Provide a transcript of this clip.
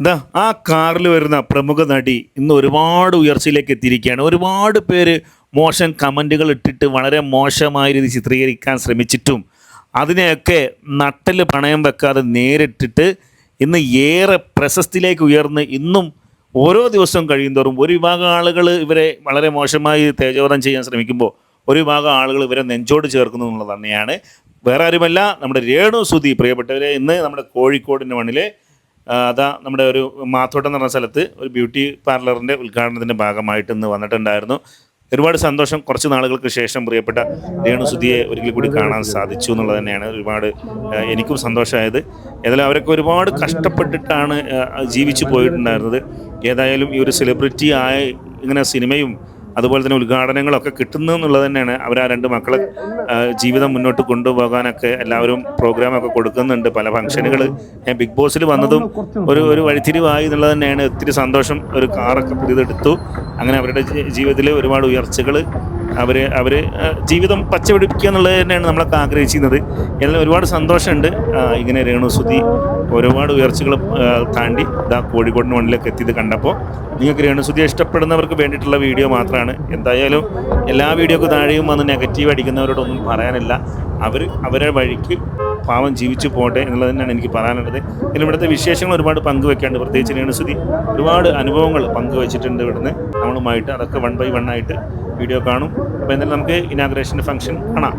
എന്താ ആ കാറിൽ വരുന്ന പ്രമുഖ നടി ഇന്ന് ഒരുപാട് ഉയർച്ചയിലേക്ക് എത്തിയിരിക്കുകയാണ്. ഒരുപാട് പേര് മോശം കമന്റുകൾ ഇട്ടിട്ട് വളരെ മോശമായ രീതി ചിത്രീകരിക്കാൻ ശ്രമിച്ചിട്ടും അതിനെയൊക്കെ നട്ടിൽ പണയം വെക്കാതെ നേരിട്ടിട്ട് ഇന്ന് ഏറെ പ്രശസ്തിയിലേക്ക് ഉയർന്ന് ഇന്നും ഓരോ ദിവസവും കഴിയുന്തോറും ഒരു വിഭാഗം ആളുകൾ ഇവരെ വളരെ മോശമായി തേജോധം ചെയ്യാൻ ശ്രമിക്കുമ്പോൾ ഒരു വിഭാഗം ആളുകൾ ഇവരെ നെഞ്ചോട് ചേർക്കുന്നു എന്നുള്ളത് തന്നെയാണ്. വേറെ ആരുമല്ല നമ്മുടെ രേണു സുധി. പ്രിയപ്പെട്ടവരെ ഇന്ന് നമ്മുടെ കോഴിക്കോടിന്റെ മണ്ണിലെ അതാ നമ്മുടെ ഒരു മാത്തോട്ടം എന്ന് പറഞ്ഞ സ്ഥലത്ത് ഒരു ബ്യൂട്ടി പാർലറിന്റെ ഉദ്ഘാടനത്തിന്റെ ഭാഗമായിട്ട് ഇന്ന് വന്നിട്ടുണ്ടായിരുന്നു. ഒരുപാട് സന്തോഷം. കുറച്ച് നാളുകൾക്ക് ശേഷം പ്രിയപ്പെട്ട രേണുസുതിയെ ഒരിക്കൽ കൂടി കാണാൻ സാധിച്ചു എന്നുള്ളത് തന്നെയാണ് ഒരുപാട് എനിക്കും സന്തോഷമായത്. ഏതായാലും അവരൊക്കെ ഒരുപാട് കഷ്ടപ്പെട്ടിട്ടാണ് ജീവിച്ചു പോയിട്ടുണ്ടായിരുന്നത്. ഏതായാലും ഈ ഒരു സെലിബ്രിറ്റി ആയി ഇങ്ങനെ സിനിമയും അതുപോലെ തന്നെ ഉദ്ഘാടനങ്ങളൊക്കെ കിട്ടുന്നു എന്നുള്ളത് തന്നെയാണ്. അവർ ആ രണ്ട് മക്കളെ ജീവിതം മുന്നോട്ട് കൊണ്ടുപോകാനൊക്കെ എല്ലാവരും പ്രോഗ്രാമൊക്കെ കൊടുക്കുന്നുണ്ട്. പല ഫംഗ്ഷനുകൾ ഞാൻ ബിഗ് ബോസിൽ വന്നതും ഒരു ഒരു വഴിത്തിരിവായി എന്നുള്ളത് തന്നെയാണ്. ഒത്തിരി സന്തോഷം ഒരു കാറൊക്കെ പുതിയതെടുത്തു. അങ്ങനെ അവരുടെ ജീവിതത്തിൽ ഒരുപാട് ഉയർച്ചകൾ അവർ അവർ ജീവിതം പച്ചപിടിപ്പിക്കുക എന്നുള്ളത് തന്നെയാണ് നമ്മളൊക്കെ ആഗ്രഹിച്ചിരുന്നത്. എല്ലാം ഒരുപാട് സന്തോഷമുണ്ട്. ഇങ്ങനെ രേണുസുതി ഒരുപാട് ഉയർച്ചകൾ താണ്ടി ഇതാ കോഴിക്കോടിന് മണ്ണിലേക്ക് എത്തിയത് കണ്ടപ്പോൾ നിങ്ങൾക്ക് രേണുസുതിയെ ഇഷ്ടപ്പെടുന്നവർക്ക് വേണ്ടിയിട്ടുള്ള വീഡിയോ മാത്രമാണ്. എന്തായാലും എല്ലാ വീഡിയോക്ക് താഴെയും വന്ന് നെഗറ്റീവ് അടിക്കുന്നവരോടൊന്നും പറയാനില്ല. അവർ അവരുടെ വഴിക്ക് പാവം ജീവിച്ചു പോട്ടെ എന്നുള്ളത് തന്നെയാണ് എനിക്ക് പറയാനുള്ളത്. പിന്നെ ഇവിടുത്തെ വിശേഷങ്ങൾ ഒരുപാട് പങ്കുവെക്കാണ്ട് പ്രത്യേകിച്ച് രേണുസുതി ഒരുപാട് അനുഭവങ്ങൾ പങ്കുവെച്ചിട്ടുണ്ട് ഇവിടുന്ന്. നമ്മളുമായിട്ട് അതൊക്കെ വൺ ബൈ വൺ ആയിട്ട് വീഡിയോ കാണും. അപ്പോൾ എന്തായാലും നമുക്ക് ഇനാഗ്രേഷന്റെ ഫംഗ്ഷൻ കാണാം.